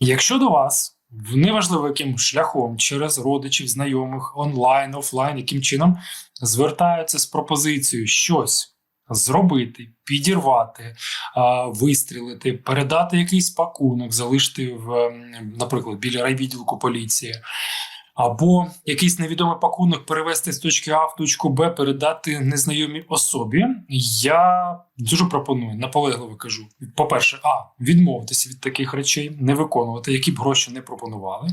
Якщо до вас неважливо яким шляхом через родичів, знайомих, онлайн, офлайн, яким чином звертаються з пропозицією щось зробити, підірвати, вистрілити, передати якийсь пакунок, залишити в, ем, наприклад, біля райвідділку поліції. Або якийсь невідомий пакунок перевести з точки А в точку Б, передати незнайомій особі. Я дуже пропоную, наполегливо кажу. По-перше, а відмовитися від таких речей, не виконувати, які б гроші не пропонували.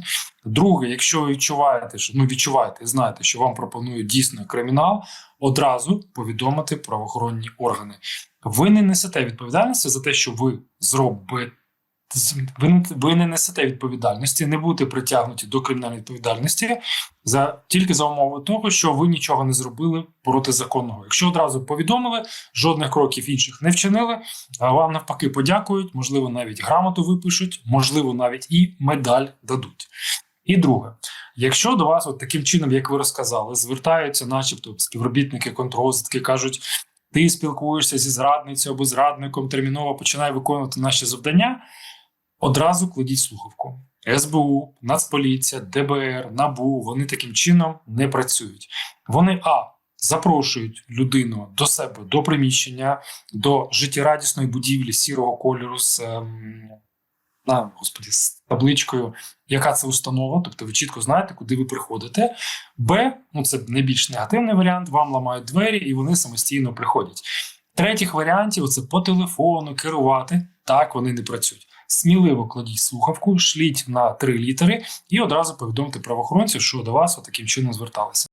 Друге, якщо ви відчуваєте, що ну відчуваєте, знаєте, що вам пропонують дійсно кримінал, одразу повідомити правоохоронні органи. Ви не несете відповідальності за те, що ви зробите. Ви, не- несете відповідальності, не будете притягнуті до кримінальної відповідальності за тільки за умови того, що ви нічого не зробили протизаконного. Якщо одразу повідомили, жодних кроків інших не вчинили, а вам навпаки подякують, можливо, навіть грамоту випишуть, можливо, навіть і медаль дадуть. І друге, якщо до вас, от таким чином, як ви розказали, звертаються, начебто, співробітники контррозвідки, кажуть, ти спілкуєшся зі зрадницею або зрадником, терміново починай виконувати наші завдання. Одразу кладіть слухавку. СБУ, Нацполіція, ДБР, НАБУ вони таким чином не працюють. Вони а запрошують людину до себе до приміщення, до життєрадісної будівлі сірого кольору з ем, на господі з табличкою, яка це установа. Тобто ви чітко знаєте, куди ви приходите. Б, ну це найбільш негативний варіант. Вам ламають двері і вони самостійно приходять. Третіх варіантів це по телефону керувати. Так вони не працюють. Сміливо кладіть слухавку, шліть на три літери і одразу повідомте правоохоронців, що до вас таким чином зверталися.